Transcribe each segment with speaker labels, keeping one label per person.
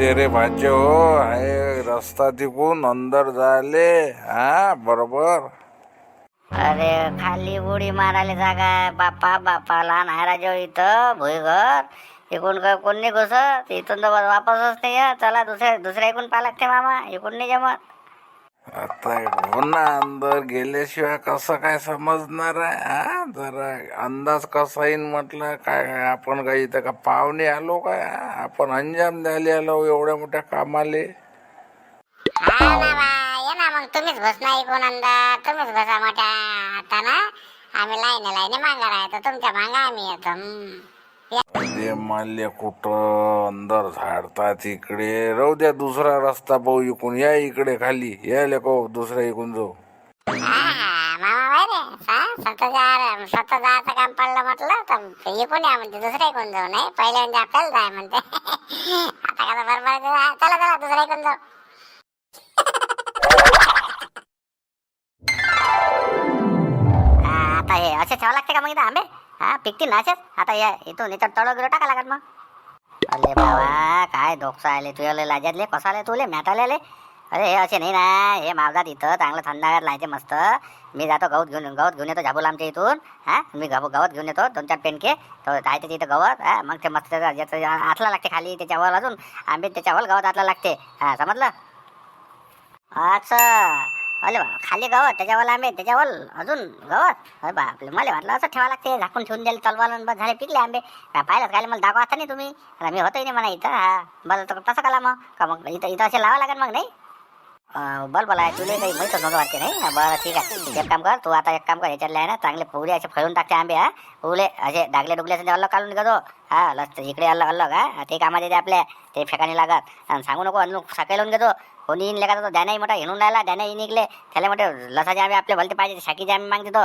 Speaker 1: जमते रे हो आहे रस्ता तिकून अंदर झाले हा बरोबर.
Speaker 2: अरे खाली उडी मारायला जागा आहे. बाप्पा बाप्पा लहान आहे राजा इथं भुईघर. इकडून काय कोण नाही घुसत इथून तर वापसच नाही येत. चला दुसऱ्या दुसऱ्या इकडून पाहा लागते मामा इकडून नाही जमत.
Speaker 1: आता हो ना अंदर गेल्याशिवाय कसं काय समजणार आहे हा? जरा अंदाज कसा येईन म्हटलं काय आपण काही इथं का पाहुणे आलो काय आपण अंजाम द्यायला आलो एवढ्या मोठ्या कामाले.
Speaker 3: हा ना बा ये ना मग तुम्हीच घुसना इकून अंदाज तुम्हीच घुसा मोठ्या आता ना आम्ही लाईन लाईन मांगा राहतो तुमच्या मांगा आम्ही येतो. हम्म.
Speaker 1: ते माल्य कुठं अंदर झाडतात इकडे. राहू द्या दुसरा रस्ता पाहू इकून. या इकडे खाली. या लेको दुसऱ्या इकून जाऊ.
Speaker 3: स्वतः जायचं काम पडलं म्हटलं तर इकून या म्हणते दुसऱ्या इकून जाऊ नाही पहिले म्हणजे आपल्याला जाय म्हणते आता कसं बरोबर चला चला दुसऱ्या इकून जाऊ
Speaker 2: आता हे असे ठेवा लागते का मग आंबे? हा पिकतील ना असेच? आता या इथून इथं तळ गिळ टाका लागत मग. अरे बाबा काय धोकसा आले तुझ्या लाजातले कसाले तुले मॅटाले आले अरे हे असे नाही ना हे मावजात इथं चांगलं थंडागार लायचे मस्त. मी जातो गवत घेऊन गवत घेऊन येतो झाबूल आमच्या इथून. हा मी गव गवत घेऊन येतो दोन चार पेनके तर जायचं तिथं गवत? हा मग ते मस्त त्याचं- आतला लागते खाली त्याच्यावर अजून. आंबे त्याच्यावर गवत आतला लागते. हा समजलं? अच्छा अरे बा खाली गवत त्याच्यावर आंबे त्याच्यावर अजून गवत. अरे बापले मला वाटलं असं ठेवा लागते झाकून ठेवून द्यायला तलवार बस झाले पिकले आंबे. काय पाहिलं काय मला दाखवा आता नाही तुम्ही. आता मी होतही नाही म्हणा इथं. हा बरं तर तसं कला मग. का मग इथं इथं असे लावा लागेल मग नाही? अं, बला बोला तुला काही माहीतच नव्हतं वाटते नाही? बरं ठीक आहे. एक काम कर तू आता एक काम कर याच्यातले आहे ना चांगले पुरे असे फळून टाकते आंबे हा. पुले असे डागले डुगले असे अलग काढून घेतो. हा लस इकडे अलग अलग हा. ते कामात येते आपल्या ते फेकाने लागत. आणि सांगू नको अजून सकाळी लावून घेतो. कोणी येईन लेका तो डॅनाही मोठा हिणून राहिला डॅनाही निघले. त्याला मोठे लसाचे आंबे आपले भलते पाहिजे शाकीचे आंबे मागते तो.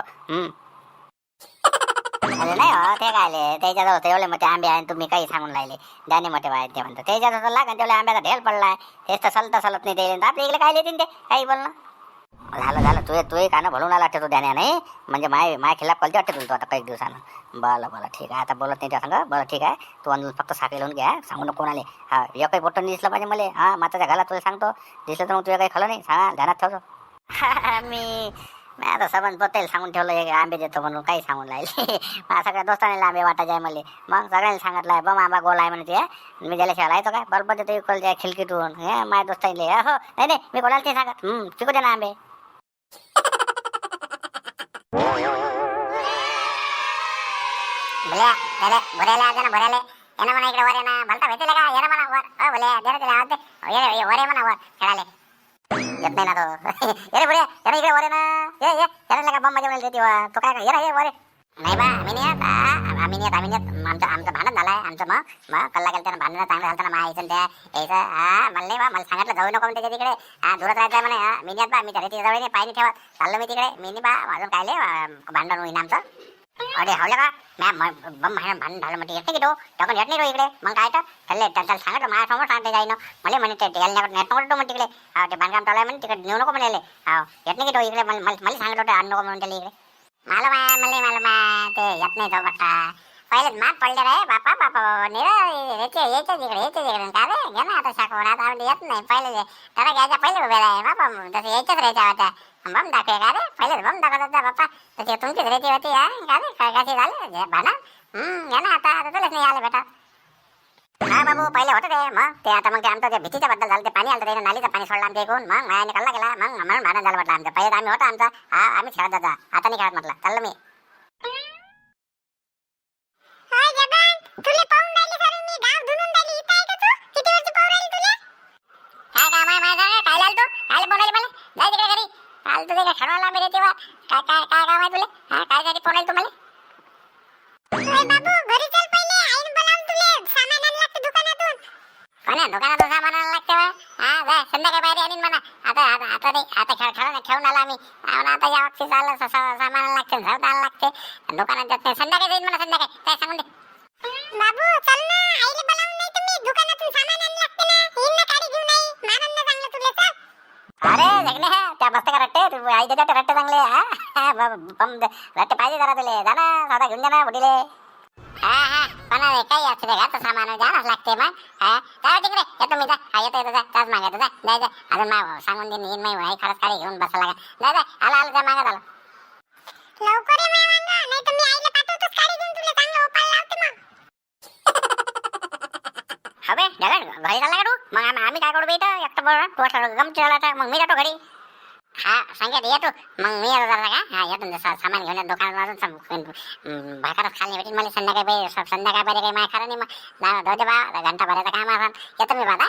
Speaker 2: हम्म. नाही हो ते काय आले त्याच्याजवळ तेवढे मोठे आंबे आहे आणि तुम्ही काही सांगून राहिले. दाणे मोठे वाढत ते म्हणतो त्याच्यात लागन तेवढ्या आंब्याचा ढेल पडलाय. हेच तर सलता सलत नाही ते. आपल्या इकडे काय देतील ते? काही बोल ना. झालं झालं. तुझे तुझे कानं भरून आला वाटतो तू द्याने नाही? म्हणजे माय माय खिलाफ कलते वाटते तुला आता काही दिवसानं. बरं बरं. ठीक आहे. आता बोलत नाही त्या सांग. बरं ठीक आहे. तू अजून फक्त साखळी लावून घ्या. सांगू नको कोणाले. हा एकही बोट दिसलं पाहिजे मला. हा माताच्या घाला तुला सांगतो. दिसलं तर मग तुझ्या काही खलं नाही. सांगा ध्यानात ठेवतो. मी मी आता सबंध बघता सांगून ठेवलं हे आंबे देतो म्हणून काही सांगून राहिले. सगळ्या दोस्तांना आंबे वाटायचे आहे मला मग सगळ्यांनी सांगितलं आहे बम आंबा गोल आहे म्हणते. मी गेल्या शाळा येतो काय? बरोबर देतो इकल त्या खिलकीतून हे माझ्या दोस्तांले हो नाही नाही मी कोणाला ते सांगत शिकू दे ना आंबे.
Speaker 3: भल्या त्याला आजा ना येणं म्हणा इकडे वर येणं भलता भेटेल का? येणं म्हणा वर. अ भल्या दे रे त्याला आवाज दे. ये रे, वर ये म्हणा वर. खेळाले. येत नाही ना तो. ये रे भुड्या येणं इकडे वर येणं का बॉम्ब देते वर तो काय काय? ये रे वर नाही बा आम्ही नाही येत आ, आम्ही नाही येत आम्ही नाही येत. आमचं आमचं भांडण झालंय आमचं मग मग कल्ला गेलं त्यानं भांडणं चांगलं झालं ना यायचं त्या यायचं. हा मला नाही बा मला सांगितलं जाऊ नको म्हणते तिकडे. हा दूरात राहायचं म्हणे हा मी नाही येत बा मी त्या जवळ नाही पाय नाही ठेवत. चाललो मी तिकडे. मी नाही बा अजून काय लय, अं, भांडण होईन आमचं. अरे हवलं का? मॅम बम भांडण भांडण झालं म्हणजे येत की तो? टाकून येत नाही तो इकडे? मग काय तर? त्याला त्याला सांगतो माझ्यासमोर सांगते जाईन. मला म्हणे ते यायला नेट नको तो म्हणे तिकडे. हा ते बांधकाम चालू आहे म्हणे तिकडे नेऊ नको म्हणे हा येत नाही की तो इकडे? मला मला मला होतं आण नको म्हणून त्याला इकडे. मला माय मला मला माय ते येत नाही तो बट्टा पहिले मात पडले रे बापा बापा निरा याचे यायचे तिकडे यायचे का रे? घे ना आता शाकवून आता म्हणजे येत नाही पहिले त्याला घ्यायच्या पहिले उभे राहे बापा तसं यायच्याच राहायच्या होत्या बम दाखवे का रे? पहिले बम दाखवत होता बाप्पा तसे तुमचीच रेती होती हा का रे? काय कशी भाना? हम्म घे ना आता आता तुलाच नाही आलं बेटा. हा बाबू पहिले होतं ते मग ते आता मग ते आमचं ते भीतीच्या बद्दल झालं ते पाणी आलं ते नालीचं पाणी सोडलं आमच्या इकडून. मग मायाने कल्ला गेला मग म्हणून भांडण झालं म्हटलं आमचं. पहिले आम्ही होता आमचा हा आम्ही खेळत होता. आता नाही खेळत म्हटलं. चाललं मी. काय काम आहे माझं काय लाल तू? काय बनवली मला जाय तिकडे घरी. काल तुझे काय खेळवायला मी तेव्हा. काय काय काय काम आहे तुले? हा काय फोन आली तुम्हाला? बाबू घरी चल पहिले. आईन बोलावून तुले. सामान आणायला लागतं दुकानातून. कोण्या दुकानातून सामान आणायला लागतं? हा जा. संध्याकाळी बाहेर आणीन म्हणा. आता आता आता नाही. आता खेळ खेळ खेळून आला आम्ही आता या स- स- सामान लागते. झळ आणायला लागते. दुकानात जात नाही संध्याकाळी जाईन म्हणा संध्याकाळी. काय सांगून दे? बाबू चल ना. आईले बोलावून नाही तुम्ही दुकानातून सामान आणायला लागते ना. येईन ना गाडी घेऊन आई. मारन ना चांगलं तुले चल. अरे त्या मस्त का रट्टे? तू आई देते रट्टे चांगले. हा हा, ब- बम दे. रट्टे पाहिजे जरा तुले. जा ना साधा घेऊन जा ना बुडीले. हा हा. पण अरे काही असू दे घरचं सामान. लागते मग. हा जा तिकडे. येतो मी जा. हा येतो येतो जा. त्याच मागे जा. जा जा. अजून मा सांगून दे येईन माही आई खरंच काढी घेऊन बसा लागा जा जा. आला आला जा मागत आला लवकर ये माय वांगा नाही तर मी आईला पाठवतोच काढी घेऊन तुला चांगलं.
Speaker 2: हवे ढगड घरी चालला का तू मग आम्ही काय करू इथं एकटं बरोबर तू असं गमती झाला तर मग मी जातो घरी
Speaker 3: हा सांगत येतो मग मी येतो जरा का हा येतो ना, सामान घेऊन येतो दुकानात अजून भाकरच खाल्ली भेटेल मला संध्याकाळी बाई- संध्याकाळी बरे काही माय खरं नाही मग जा- जाऊ दे बा घंटा भरायचं काम असं येतो मी बाबा